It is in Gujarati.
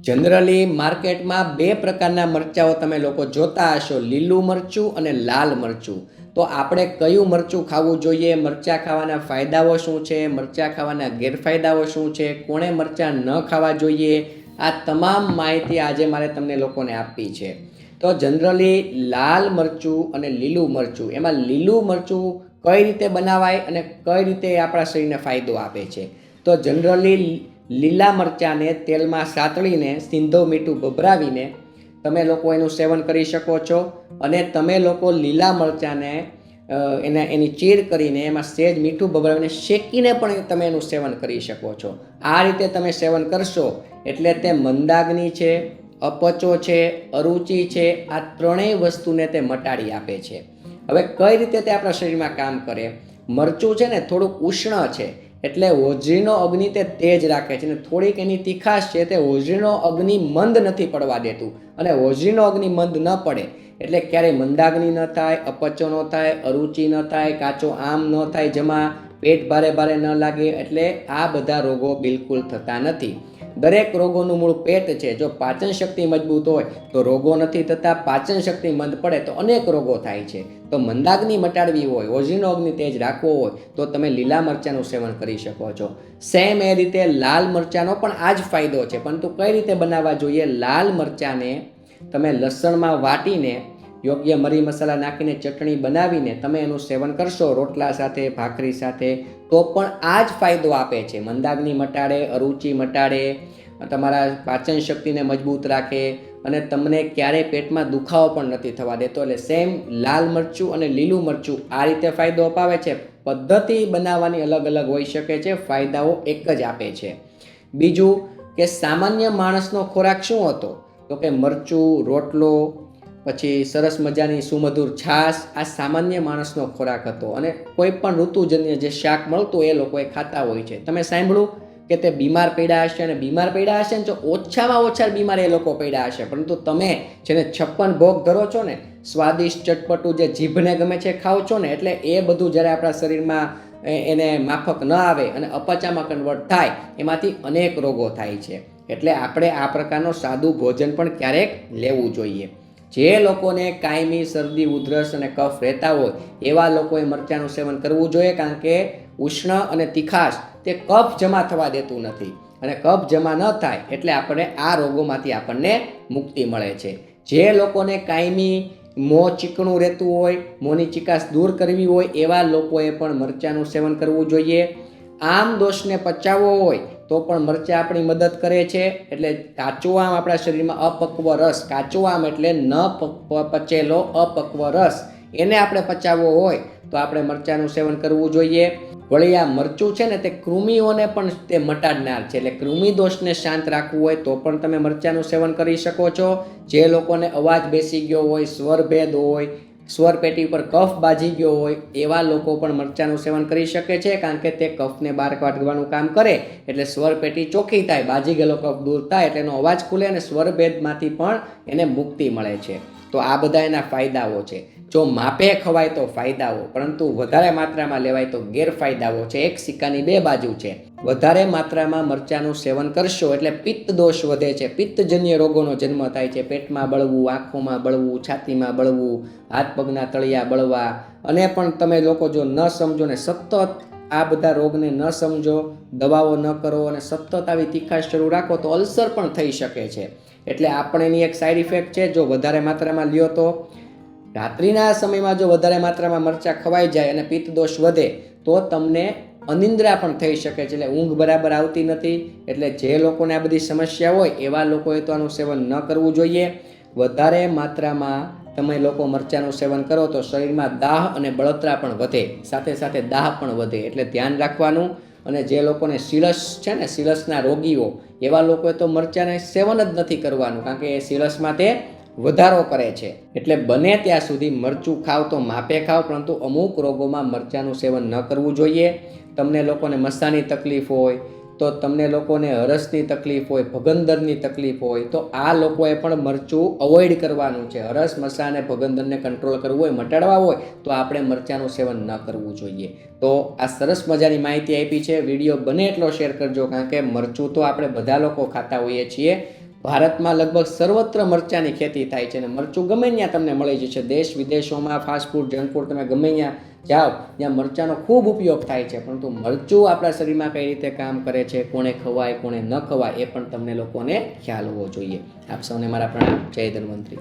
જનરલી માર્કેટમાં બે પ્રકારના મરચાઓ તમે લોકો જોતા હશો. લીલું મરચું અને લાલ મરચું. તો આપણે કયું મરચું ખાવું જોઈએ? મરચાં ખાવાના ફાયદાઓ શું છે? મરચાં ખાવાના ગેરફાયદાઓ શું છે? કોણે મરચાં ન ખાવા જોઈએ? આ તમામ માહિતી આજે મારે તમને લોકોને આપવી છે. તો જનરલી લાલ મરચું અને લીલું મરચું. એમાં લીલું મરચું કઈ રીતે બનાવાય અને કઈ રીતે આપણા શરીરને ફાયદો આપે છે? તો જનરલી લીલા મરચાંને તેલમાં સાતળીને સિંધો મીઠું ભભરાવીને તમે લોકો એનું સેવન કરી શકો છો અને તમે લોકો લીલા મરચાંને એને, એની ચીર કરીને એમાં સેજ મીઠું ભભરાવીને શેકીને પણ તમે એનું સેવન કરી શકો છો. આ રીતે તમે સેવન કરશો એટલે તે મંદાગ્નિ છે, અપચો છે, અરુચિ છે, આ ત્રણેય વસ્તુને તે મટાડી આપે છે. હવે કઈ રીતે તે આપણા શરીરમાં કામ કરે? મરચું છે ને થોડુંક ઉષ્ણ છે એટલે હોજરીનો અગ્નિ તે તેજ રાખે છે અને થોડીક એની તીખાશ છે તે હોજરીનો અગ્નિ મંદ નથી પડવા દેતું અને હોજરીનો અગ્નિ મંદ ન પડે. એટલે ક્યારેય મંદાગ્નિ ન થાય, અપચો ન થાય, અરુચિ ન થાય, કાચો આમ ન થાય, જમા પેટ ભારે ભારે ન લાગે, એટલે આ બધા રોગો બિલકુલ થતા નથી. દરેક રોગોનું મૂળ પેટ છે. જો પાચન શક્તિ મજબૂત હોય તો રોગો નથી થતા, પાચન શક્તિ મંદ પડે તો અનેક રોગો થાય છે. તો મંદાગ્નિ મટાડવી હોય ઓઝીનો અગ્નિ તેજ રાખવો હોય તો તમે લીલા મરચાંનું સેવન કરી શકો છો. સેમ એ રીતે લાલ મરચાંનો પણ આ જ ફાયદો છે. પરંતુ કઈ રીતે બનાવવા જોઈએ? લાલ મરચાંને તમે લસણમાં વાટીને યોગ્ય મરી મસાલા નાખીને ચટણી બનાવીને તમે એનું સેવન કરશો, રોટલા સાથે, ભાખરી સાથે, તો પણ આ જ ફાયદો આપે છે. મંદાગ્નિ મટાડે, અરુચિ મટાડે, તમારા પાચન શક્તિને મજબૂત રાખે અને તમને ક્યારેય પેટમાં દુખાવો પણ નથી થવા દેતો. એટલે સેમ લાલ મરચું અને લીલું મરચું આ રીતે ફાયદો અપાવે છે. પદ્ધતિ બનાવવાની અલગ અલગ હોઈ શકે છે, ફાયદાઓ એક જ આપે છે. બીજું કે સામાન્ય માણસનો ખોરાક શું હતો? તો કે મરચું, રોટલો પછી સરસ મજાની સુમધુર છાશ, આ સામાન્ય માણસનો ખોરાક હતો અને કોઈ પણ ઋતુજન્ય જે શાક મળતું એ લોકોએ ખાતા હોય છે. તમે સાંભળ્યું કે તે બીમાર પડ્યા હશે અને બીમાર પડ્યા હશે ને જો ઓછામાં ઓછા બીમાર એ લોકો પડ્યા હશે. પરંતુ તમે જેને છપ્પન ભોગ ધરો છો ને, સ્વાદિષ્ટ ચટપટું જે જીભને ગમે છે ખાઓ છો ને, એટલે એ બધું જ્યારે આપણા શરીરમાં એને માફક ન આવે અને અપચામાં કન્વર્ટ થાય, એમાંથી અનેક રોગો થાય છે. એટલે આપણે આ પ્રકારનું સાદું ભોજન પણ ક્યારેક લેવું જોઈએ. જે લોકોને કાયમી શરદી, ઉધરસ અને કફ રહેતા હોય, એવા લોકોએ મરચાંનું સેવન કરવું જોઈએ કારણ કે ઉષ્ણ અને તીખાશ તે કફ જમા થવા દેતું નથી. અને કફ જમા ન થાય એટલે આપણે આ રોગોમાંથી આપણને મુક્તિ મળે છે. જે લોકોને કાયમી મોં ચીકણું રહેતું હોય, મોંની ચિકાસ દૂર કરવી હોય, એવા લોકોએ પણ મરચાંનું સેવન કરવું જોઈએ. આમ દોષને પચાવવો હોય તો પણ મરચાં આપણી મદદ કરે છે. એટલે કાચો આમ આપણા શરીરમાં અપક્વ રસ, કાચો આમ એટલે ન પચેલો અપક્વ રસ. એને આપણે પચાવવો હોય તો આપણે મરચાંનું સેવન કરવું જોઈએ. વળી આ મરચું છે ને તે કૃમિઓને પણ તે મટાડનાર છે. એટલે કૃમિ દોષને શાંત રાખવું હોય તો પણ તમે મરચાંનું સેવન કરી શકો છો. જે લોકોને અવાજ બેસી ગયો હોય, સ્વરભેદ હોય સ્વર પેટી ઉપર કફ બાજી ગયો હોય એવા લોકો પણ મરચાંનું સેવન કરી શકે છે, કારણ કે તે કફને બહાર કાઢવાનું કામ કરે. એટલે સ્વર પેટી ચોખ્ખી થાય, બાજી ગયેલો કફ દૂર થાય એટલે એનો અવાજ ખુલે અને સ્વરભેદમાંથી પણ એને મુક્તિ મળે છે. તો આ બધા એના ફાયદાઓ છે. જો માપે ખવાય તો ફાયદાઓ, પરંતુ વધારે માત્રામાં લેવાય તો ગેરફાયદાઓ છે. એક સિક્કાની બે બાજુ છે. વધારે માત્રામાં મરચાંનું સેવન કરશો એટલે પિત્ત દોષ વધે છે. પિત્તજન્ય રોગોનો જન્મ થાય છે. પેટમાં બળવું, આંખોમાં બળવું, છાતીમાં બળવું, હાથ પગના તળિયા બળવા. અને પણ તમે લોકો જો ન સમજો ને સતત આ બધા રોગને ન સમજો, દવાઓ ન કરો અને સતત આવી તીખાશ શરૂ રાખો તો અલ્સર પણ થઈ શકે છે. એટલે આપણે એની એક સાઈડ ઇફેક્ટ છે. જો વધારે માત્રામાં લ્યો તો રાત્રિના સમયમાં જો વધારે માત્રામાં મરચાં ખવાઈ જાય અને પિત્ત દોષ વધે, તો તમને અનિંદ્રા પણ થઈ શકે છે. એટલે ઊંઘ બરાબર આવતી નથી. એટલે જે લોકોને આ બધી સમસ્યા હોય, એવા લોકોએ તો આનું સેવન ન કરવું જોઈએ. વધારે માત્રામાં તમે લોકો મરચાંનું સેવન કરો, તો શરીરમાં દાહ અને બળતરા પણ વધે. સાથે સાથે દાહ પણ વધે. એટલે ધ્યાન રાખવાનું. અને જે લોકોને સિલસ છે ને સિલસના રોગીઓ, એવા લોકોએ તો મરચાંને સેવન જ નથી કરવાનું. કારણ કે એ સિલસમાં તે વધારો કરે છે. એટલે બને ત્યાં સુધી મરચું ખાવ તો માપે ખાવ, પરંતુ અમુક રોગોમાં મરચાંનું સેવન ન કરવું જોઈએ. તમને લોકોને મસાની તકલીફ હોય, તો તમને લોકોને હરસની તકલીફ હોય, ભગંદરની તકલીફ હોય, તો આ લોકોએ પણ મરચું અવોઇડ કરવાનું છે. હરસ, મસા અને ભગંદરને કંટ્રોલ કરવું હોય, મટાડવા હોય, તો આપણે મરચાંનું સેવન ન કરવું જોઈએ. તો આ સરસ મજાની માહિતી આપી છે. વીડિયો બને એટલો શેર કરજો, કારણ કે મરચું તો આપણે બધા લોકો ખાતા હોઈએ છીએ. ભારતમાં લગભગ સર્વત્ર મરચાની ખેતી થાય છે અને મરચું ગમે ત્યાં તમને મળી જશે. દેશ વિદેશોમાં ફાસ્ટ ફૂડ જંક ફૂડ તમે ગમે ત્યાં જાઓ, ત્યાં મરચાંનો ખૂબ ઉપયોગ થાય છે. પરંતુ મરચું આપણા શરીરમાં કઈ રીતે કામ કરે છે, કોણે ખવાય, કોણે ન ખવાય, એ પણ તમને લોકોને ખ્યાલ હોવો જોઈએ. આપ સૌને મારા પ્રણામ. જય ધન્વંતરી.